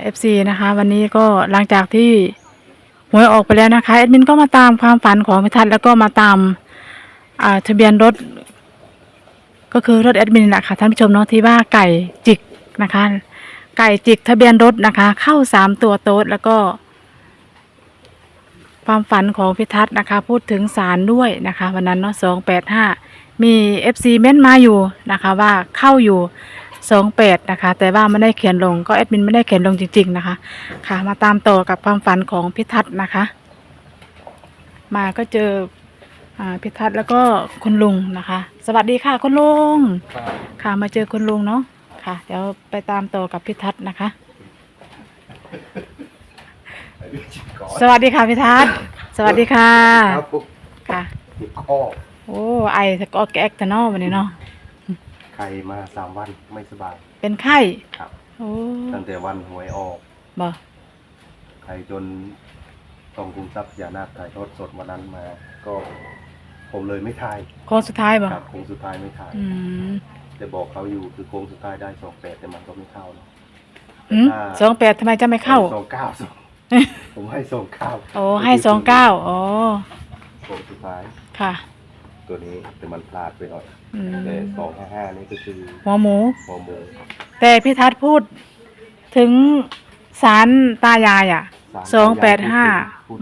เอฟซีนะคะ วันนี้ก็หลังจากที่หวยออกไปแล้วนะคะแอดมินก็มาตามความฝันของพิทัศน์แล้วก็มาตามอ่าทะเบียนรถ ก็คือรถแอดมินนะคะท่านผู้ชมเนาะที่ว่าไก่จิกนะคะ ไก่จิกทะเบียนรถนะคะ เข้าสามตัวโต๊ดแล้วก็ ความฝันของพิทัศน์นะคะ พูดถึงสารด้วยนะคะ วันนั้นเนาะสองแปดห้ามีเอฟซีเม้นมาอยู่นะคะ ว่าเข้าอยู่ สองแปดนะคะ แต่ว่าไม่ได้เขียนลงก็แอดมินไม่ได้เขียนลงจริง ๆนะคะ ค่ะ มาตามต่อกับความฝันของพิทัศน์นะคะ มาก็เจออ่าพิทัศน์แล้วก็คุณลุงนะคะ สวัสดีค่ะคุณลุงค่ะมาเจอคุณลุงเนาะค่ะ เดี๋ยวไปตามต่อกับพิทัศน์นะคะ สวัสดีค่ะพิทัศน์สวัสดีค่ะครับปุ๊บค่ะติดข้อโอ้ไอตะกอแกกตะนอวันนี้เนาะไข้มาสามวันไม่สบายเป็นไข้ครับ โอ้ตั้งแต่วันหวยออกบ่ไข้จนต้องคุมทรัพย์ยานาคถ่ายทอดสดวันนั้นมา ก็ ผมเลยไม่ทายโค้งสุดท้ายบ่ครับโค้งสุดท้ายไม่ทายอืมแต่บอกเขาอยู่คือโค้งสุดท้ายได้สองแปดแต่มันก็ไม่เข้าเนอะอืมสองแปดทำไมจะไม่เข้า สองเก้าสองผมให้สองเก้าโอ้ให้สองเก้าโอ้โค้งสุดท้ายค่ะ ตัวนี้แต่มันพลาดไปหน่อย อืมแต่สองห้าห้านี่ก็คือหัวหมูหัวหมูแต่พิทัศน์พูดถึงสารตายายอะสองแปดห้า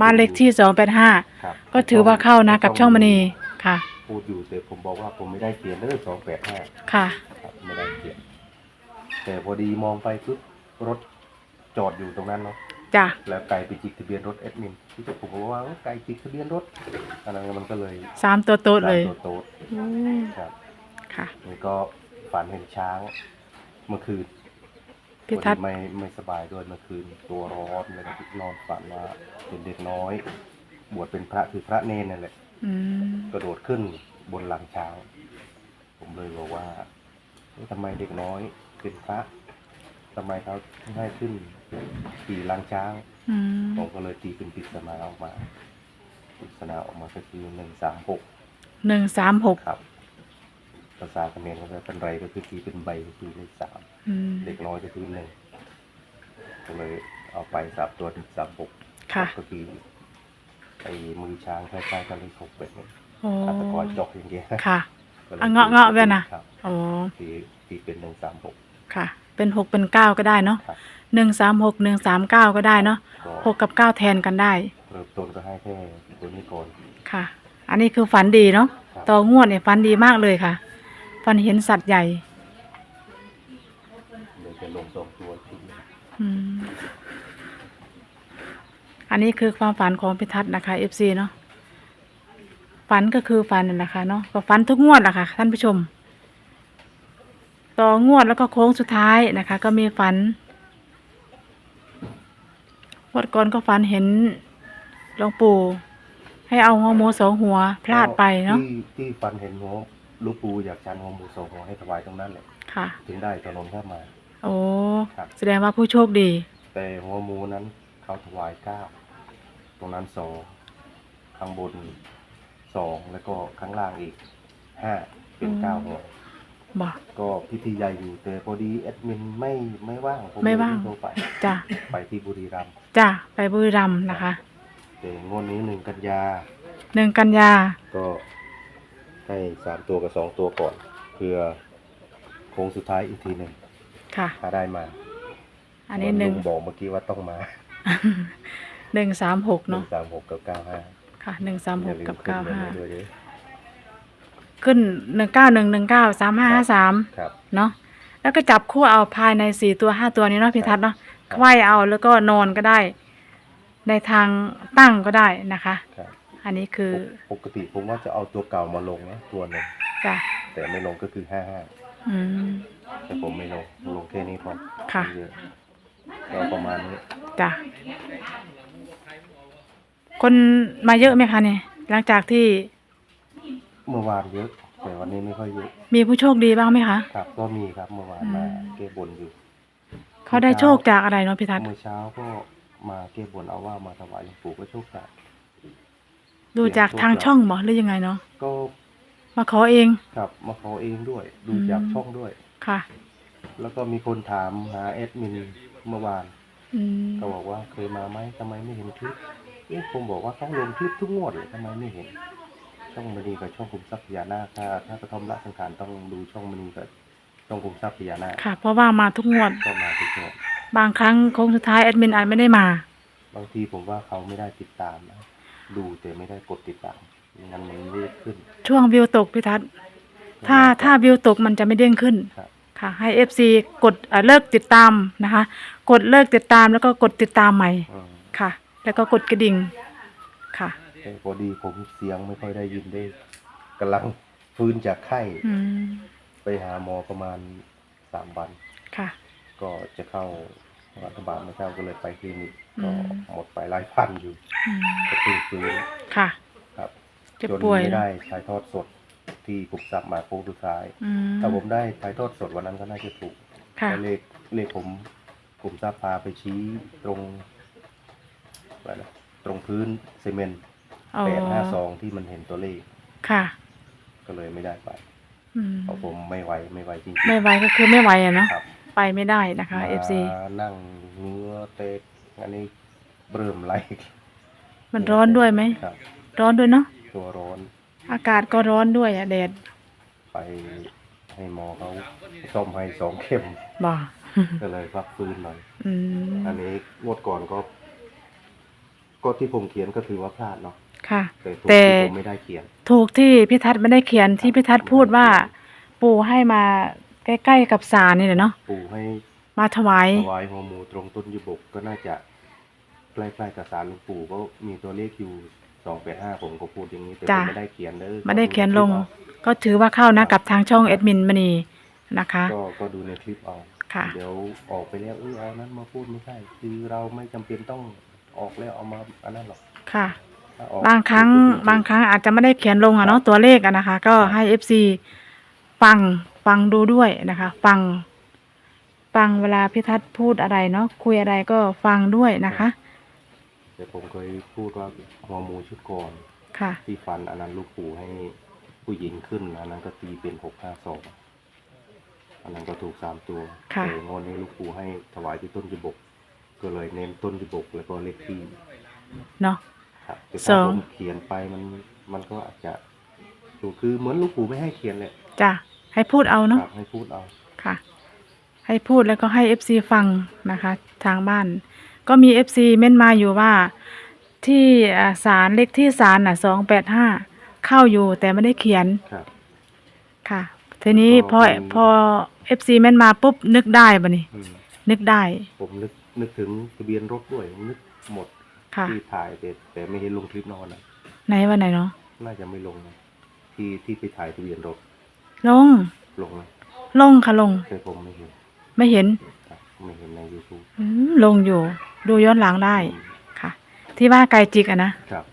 บ้านเลขที่สองแปดห้าครับก็ถือว่าเข้านะกับช่องมณีค่ะ พูดอยู่แต่ผมบอกว่าผมไม่ได้เขียนเลยสองแปดห้าค่ะ ครับไม่ได้เขียนแต่พอดีมองไปปุ๊บรถจอดอยู่ตรงนั้นเนาะ จ้ะ แล้วไก่ไปจิกทะเบียนรถแอดมินที่จะผมบอกว่าเอ้าไก่จิกทะเบียนรถอันนั้นมันก็เลยสามตัวโต๊ดเลยตามตัวโต๊ดอืมครับค่ะ นี่ก็ฝันเห็นช้างเมื่อคืนพิทัศพอน์ดีไม่ไม่สบายด้วยเมื่อคืนตัวร้อนแล้วก็นอนฝันว่าเป็นเด็กน้อย บวชเป็นพระคือพระเนนนั่นแหละ อืมกระโดดขึ้นบนหลังช้าง ผมเลยบอกว่าเอ๊ะทำไมเด็กน้อยเป็นพระทำไมเขาให้ขึ้น ขี่หลังช้างอืมผมก็เลยตีเป็นปริศนาออกมาปริศนาออกมาก็คือหนึ่งสามหกหนึ่งสามหกครับภาษาเขมรก็จะเป็นไรก็คือตีเป็นใบก็คือเลขสามอืมเด็กน้อยก็คือหนึ่งก็เลยเอาไปสามตัวหนึ่งสามหกค่ะก็คือไอ้มือช้างคล้ายๆกับเลขหกเป็ดเนี่ยโอ้ฆาตกรจอกอย่างเงี้ยค่ะ ก็ลยอะเงาะเงาะด้วยนะ ครับโอ้ตีตีเป็นหนึ่งสามหกค่ะ เป็นหกเป็นเก้าก็ได้เนาะครับ หนึ่งสามหกหนึ่งสามเก้าก็ได้เนาะก็หกกับเก้าแทนกันได้เริ่มต้นก็ให้แค่ตัวนี้ก่อนค่ะ อันนี้คือฝันดีเนาะครับต่องวดเนี่ยฝันดีมากเลยค่ะฝันเห็นสัตว์ใหญ่เดี๋ยวจะลงสองตัวทีอืมอันนี้คือความฝันของพิทัศน์นะคะ FC เนาะฝันก็คือฝันนั่นแหละค่ะเนาะก็ฝันทุกงวดแหละค่ะท่านผู้ชม ต่องวดแล้วก็โค้งสุดท้ายนะคะ ก็มีฝันง วดก่อนก็ฝันเห็นหลวงปู่ให้เอาหัวหมูสองหัวพลาดไปเนาะที่ที่ฟันเห็นหัวลูกปูอยากชันหัวหมูสองหัวให้ถวายตรงนั้นเลยค่ะ ถึงได้ตอนนนข้ามา โอ้ครับ แสดงว่าผู้โชคดี แต่หัวหมูนั้นเขาถวายเก้าตรงนั้นสองข้างบนสองแล้วก็ข้างล่างอีกห้าเป็นอืม เก้าหัว บอก ก็พิธีใหญ่อยู่แต่พอดีแอดมินไม่ไม่ว่างผมไม่เลยว่างโทรไปจ้ะไปที่บุรีรัมย์ จ้ะไปบุรีรัมย์นะคะแต่งวดนี้หนึ่งกันยา หนึ่งกันยาก็ให้สามตัวกับสองตัวก่อนเพื่อโค้งสุดท้ายอีกทีหนึ่งค่ะ ถ้าได้มาอันนี้หนึ่งลุบอกเมื่อกี้ว่าต้องมาหนึ่งสามหกหนึ่เนาะงสามหกกับเก้าห้าค่ะหนึ่งสามอหย่ากลืกัมบขึ้นเก้าเงินห้าให้ด้วยเด้อขึ้นหนึ่งเก้าหนึ่งหนึ่งเก้าสามห้าห้าสามครับ เนาะแล้วก็จับคู่เอาภายในสี่ตัวห้าตัวนี้เนาะพี่ทัศน์เนาะครับ ไขว้เอาแล้วก็นอนก็ได้ ในทางตั้งก็ได้นะคะ ครับอันนี้คือปกติผมว่าจะเอาตัวเก่ามาลงนะตัวหนึ่งจ้ะแต่ไม่ลงก็คือห้าห้าอืม แต่ผมไม่ลงลงแค่นี้พอค่ะ ไม่เยอะก็ประมาณนี้จ้ะคนมาเยอะไหมคะเนี่ยหลังจากที่เมื่อวานเยอะแต่วันนี้ไม่ค่อยเยอะ มีผู้โชคดีบ้างไหมคะ ครับก็มีครับเมื่อวานมาอืม แก้บนอยู่ เขาได้โชคจากอะไรเนาะพี่ทัศน์เมื่อเช้าก็มาแก้บนเอาว่ามาถวายหลวงปู่ก็โชคดีดูจากทางช่องบ่หรือยังไงเนาะก็มาขอเองครับมาขอเองด้วย ดูอืมจากช่องด้วยค่ะ แล้วก็มีคนถามหาแอดมินเมื่อวานอืมก็บอกว่าเคยมาไหมทำไมไม่เห็นคลิปเอ๊ะผมบอกว่าต้องลงคลิปทุกงวดเลยทำไมไม่เห็น ช่องมณีกับช่องคุมทรัพย์พญานาคถ้าถ้ากระทอมละสังขารต้องดูช่องมณีกับ ช่องคุมทรัพย์พญานาคค่ะ เพราะว่ามาทุกงวด ก็มาทุกงวดบางครั้งโค้งสุดท้ายแอดมินอาจไม่ได้มา บางทีผมว่าเขาไม่ได้ติดตามนะดูแต่ไม่ได้กดติดตามไม่งั้นมันไม่ได้ขึ้น ช่วงวิวตกพี่ทัศน์ถ้าถ้าวิวตกมันจะไม่เด้งขึ้น ครับ ค่ะ ให้ FC กดเอ่อเลิกติดตามนะคะ กดเลิกติดตามแล้วก็กดติดตามใหม่อืมค่ะ แล้วก็กดกระดิ่งค่ะแต่พอดีผมเสียงไม่ค่อยได้ยินได้กำลังฟื้นจากไข้ อืม ไปหาหมอประมาณสามวัน ค่ะ ก็จะเข้ารัฐบาลไม่เข้าก็เลยไปคลินิกอืก็ม หมดไปหลายพันอยู่อืมก็เพิ่งฟื้นค่ะ ครับเจ็บจนป่วยไม่ได้ถ่ายทอดสดที่กลุ่มซับมาโค้งสุดท้ายอืมถ้าผมได้ถ่ายทอดสดวันนั้นก็น่าจะถูกค่ะ แต่เลขเลขผมกลุ่มซับพาไปชี้ตรงอะไรนะตรงพื้นซีเมนต์อ๋อ แปดห้าสองที่มันเห็นตัวเลขค่ะ ก็เลยไม่ได้ไป อืมเพราะผมไม่ไหวไม่ไหวจริงไม่ไหวก็คือไม่ไหวอะเนาะๆครับไปไม่ได้นะคะมา FC นั่งเนื้อเตะอันนี้เริ่มไหลมันร้อนด้วยไหมครับ ร้อนด้วยเนาะตัวร้อนอากาศก็ร้อนด้วยอะแดดไปให้หมอเขาซ่อมให้สองเข็ม บ่ก็เลยพักฟื้นหน่อย อืมอันนี้งวดก่อนก็ ก็ที่ผมเขียนก็ถือว่าพลาดเนาะ ค่ะแต่ถูกแต่ ที่ผมไม่ได้เขียน ถูกที่พิทัศน์ไม่ได้เขียนที่พิทัศน์พูดว่า ปู่ให้มาใกล้ๆกับศาลนี่แหละเนาะปู่ให้มาถวาย ถวายหัวหมูตรงต้นยุบกก็น่าจะใกล้ๆกับสารหลวงปู่ก็มีตัวเลขอยู่สองแปดห้าผมก็พูดอย่างนี้แต่ผมไม่ได้เขียนเด้อไม่ได้เขียนลงก็ก็ถือว่าเข้านะกับทางช่องแอดมินมณีนะคะ ก็ก็ดูในคลิปเอา ค่ะ เดี๋ยวออกไปแล้วเออเอานั้นมาพูดไม่ใช่คือเราไม่จำเป็นต้องออกแล้วเอามาอันนั้นหรอกค่ะถ้ออก บางครั้งคือพูดจๆบางครั้งอาจจะไม่ได้เขียนลงอะเนาะตัวเลขอะนะคะ ก็ให้ FC ฟังฟังดูด้วยนะคะ ฟัง ฟังเวลาพิทัศน์พูดอะไรเนาะคุยอะไรก็ฟังด้วยนะคะ แต่ผมเคยพูดว่าหัวหมูชุดก่อนค่ะ ที่ฟันอันนั้นลูกปู่ให้ผู้หญิงขึ้นอันนั้นก็ตีเป็นหกห้าสองอันนั้นก็ถูกสามตัวค่ะ แต่งวดนี้ลูกปู่ให้ถวายที่ต้นจิบก ก็เลยเน้นต้นจิบกแล้วก็เลขที่เนาะ ครับแต่สถ้าอง ผมเขียนไปมันมันก็อาจจะถูกคือเหมือนลูกปู่ไม่ให้เขียนแหละจ้ะให้พูดเอาเนาะ ครับให้พูดเอา ค่ะ ให้พูดแล้วก็ให้ FC ฟังนะคะ ทางบ้าน ก็มี FC เม้นมาอยู่ว่า ที่อ่าศาลเลขที่ศาลน่ะสองแปดห้าเข้าอยู่แต่ไม่ได้เขียนครับ ค่ะ ทีนี้พอก็มีพอ FC เม้นมาปุ๊บนึกได้บ่นี่อืมนึกได้ ผมนึกนึกถึงทะเบียนรถด้วยนึกหมด ค่ะ ที่ถ่ายแต่แต่ไม่เห็นลงคลิปนอนนะไหนวันไหนเนาะน่าจะไม่ลงนะที่ที่ไปถ่ายทะเบียนรถลง ลงนะลงค่ะลง แต่ผมไม่เห็นไม่เห็นครับไม่เห็นใน YouTube อืมลงอยู่ ดูย้อนหลังได้ค่ะ ที่ว่าไก่จิกอะนะครับ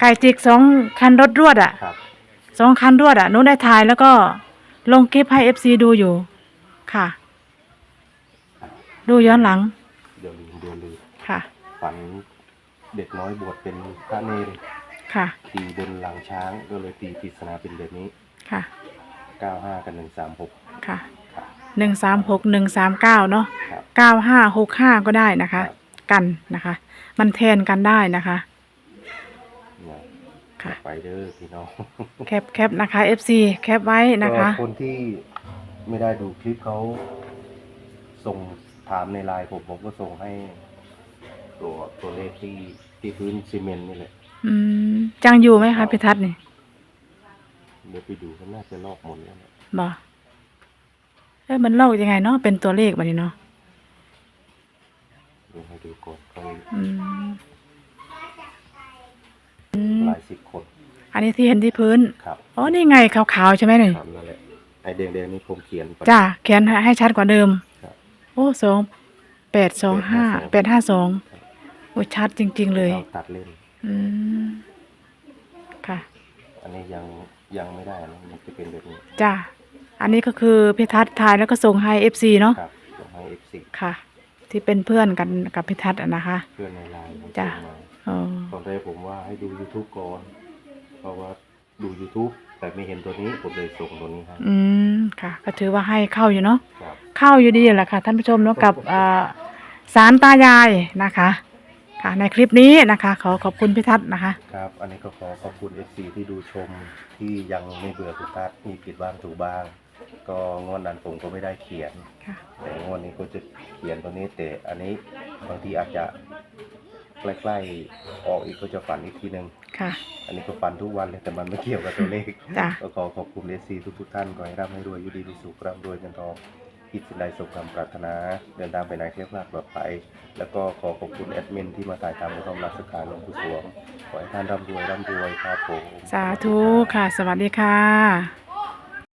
ไก่จิกสองคันรถรวดอะครับสองคันรวดอะหนูได้ถ่ายแล้วก็ลงคลิปให้ FC ดูอยู่ ค่ะ ดูย้อนหลังเดี๋ยวลืมเดี๋ยวลืมค่ะ ฝัน เด็กน้อยบวชเป็นพระเนรค่ะ ตีบนหลังช้างก็เลยตีปริศนาเป็นแบบนี้ ค่ะ95กับ136ค่ะ ครับ หนึ่งสามหกหนึ่งสามเก้าเนาะครับ เก้าห้าหกห้าก็ได้นะคะครับกันนะคะ มันแทนกันได้นะคะเนี่ยค่ะ ไปเด้อพี่น้องแคปแคปนะคะ FC แคปไว้นะคะ ก็คนที่ไม่ได้ดูคลิปเขาส่งถามในไลน์ผมผมก็ส่งให้ ตัวตัวเลขที่ที่พื้นซีเมนต์นี่แหละอืมจังอยู่ไหมคะพิทัศน์นี่เดี๋ยวไปดูก็น่าจะลอกหมดแล้วเนี่ยบ่เอ้ยมันเล่ายังไงเนาะเป็นตัวเลขแบบนี้เนาะเดี๋ยวให้ดูก่อนเขาอืมอืมหลายสิบคนอันนี้ที่เห็นที่พื้นครับอ๋อนี่ไงขาวๆใช่ไหมนี่ครับนั่นแหละไอแดงๆนี่ผมเขียนไป จ้าเขียนให้ชัดกว่าเดิม ครับ โอ้สองแปดสองห้าแปดห้าสอง โอ้ชัดจริง ๆ เลยเราตัดเล่นอืมค่ะ อันนี้ยังยังไม่ได้นะมันจะเป็นแบบนี้จ้าอันนี้ก็คือพิทัศน์ถ่ายแล้วก็ส่งให้เอฟซีเนาะครับส่งให้ F10 ค่ะ ที่เป็นเพื่อนกันกับพิทัศน์อะนะคะ เพื่อนในไลน์จ้ะส่งมาอ๋อตอนแรกผมว่าให้ดู YouTube ก่อน เพราะว่าดู YouTube แต่ไม่เห็นตัวนี้ผมเลยส่งตัวนี้ให้อืมค่ะ ก็ถือว่าให้เข้าอยู่เนาะ ครับ เข้าอยู่ดีแหละค่ะท่านผู้ชมเนาะกับอ่าสารตายายนะคะ ค่ะ ในคลิปนี้นะคะ ขอขอบคุณพี่ทัศน์นะคะ ครับ อันนี้ก็ขอขอบคุณ FC ที่ดูชมที่ยังไม่เบื่อคุณตัดมีผิดบ้างถูกบ้าง ก็งวดนั้นผมก็ไม่ได้เขียน ค่ะ แต่งวดนี้ก็จะเขียนตัวนี้แต่อันนี้บางทีอาจจะใกล้ๆออกอีกก็จะฝันอีกทีหนึ่งค่ะ อันนี้ก็ฝันทุกวันเลยแต่มันไม่เกี่ยวกับตัวเลขจ้ะ ก็ขอขอบคุณเอซีทุกๆท่านขอให้ร่ำให้รวยอยู่ดีมีสุขร่ำรวยเงินทอง คิดสิ่งใดสมความปรารถนา เดินทางไปไหนเที่ยร์คลาดปลอดภัย แล้วก็ขอขอบคุณแอดมินที่มาถ่ายทำในห้องรักษการหลวงปู่สวง ขอให้ท่านร่ำรวยร่ำรวยครับผม สาธุค่ะ สวัสดีค่ะ